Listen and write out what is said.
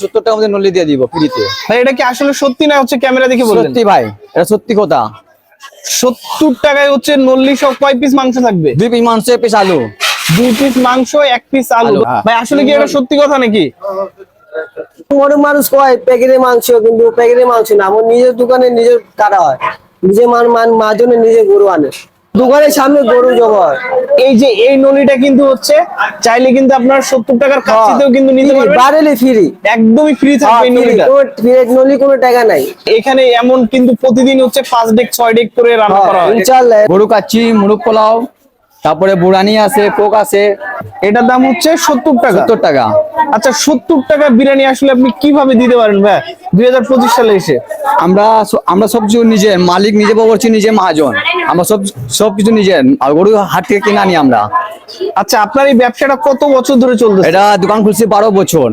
সত্তর টাকা মধ্যে নলি দিয়ে দিব ফ্রিতে। ভাই এটা কি আসলে সত্যি না হচ্ছে ক্যামেরা দেখে বললেন? সত্যি ভাই এটা সত্যি কথা। সত্তর টাকায় হচ্ছে নল্লি সব কয় পিস মাংস থাকবে? দুই পিস মাংস এক পিস আলু। দুই পিস মাংস এক পিস আলু। হ্যাঁ। ভাই আসলে কি এটা সত্যি কথা নাকি? গরিব মানুষ কয় প্যাকেটে মাংস কিন্তু প্যাকেটে মাংস না। আমার নিজের দোকানে নিজের কাটা হয়। নিজে মান মান মাজনে নিজে গরু আনে। দোকানের সামনে গরু জবর এই যে এই নলিটা কিন্তু হচ্ছে চাইলে কিন্তু আপনার সত্তর টাকার কাছিতেও কিন্তু নিতে পারবেন। বারেলি ফ্রি। একদমই ফ্রি থাকবে এই নলিটা। নলি কোনো টাকা নাই। এখানে এমন কিন্তু প্রতিদিন হচ্ছে পাঁচ ডেক ছয় ডেক করে রান্না করা হয়। গরু কাচ্চি মুরগ পোলাও তারপরে বুড়ানি আছে কোক আছে। এটার দাম হচ্ছে সত্তর টাকা। সত্তর টাকা। আচ্ছা সত্তর টাকা বিরিয়ানি আসলে আপনি কীভাবে দিতে পারেন ভাই? দুই হাজার পঁচিশ সালে এসে। আমরা আমরা সব কিছু নিজে মালিক নিজে বলছি নিজে মহাজন। আমরা সব সবকিছু নিজে আর গরু হাট থেকে কিনে আনি আমরা। আচ্ছা আপনার এই ব্যবসাটা কত বছর ধরে চলতেছে? এটা দোকান খুলছি বারো বছর।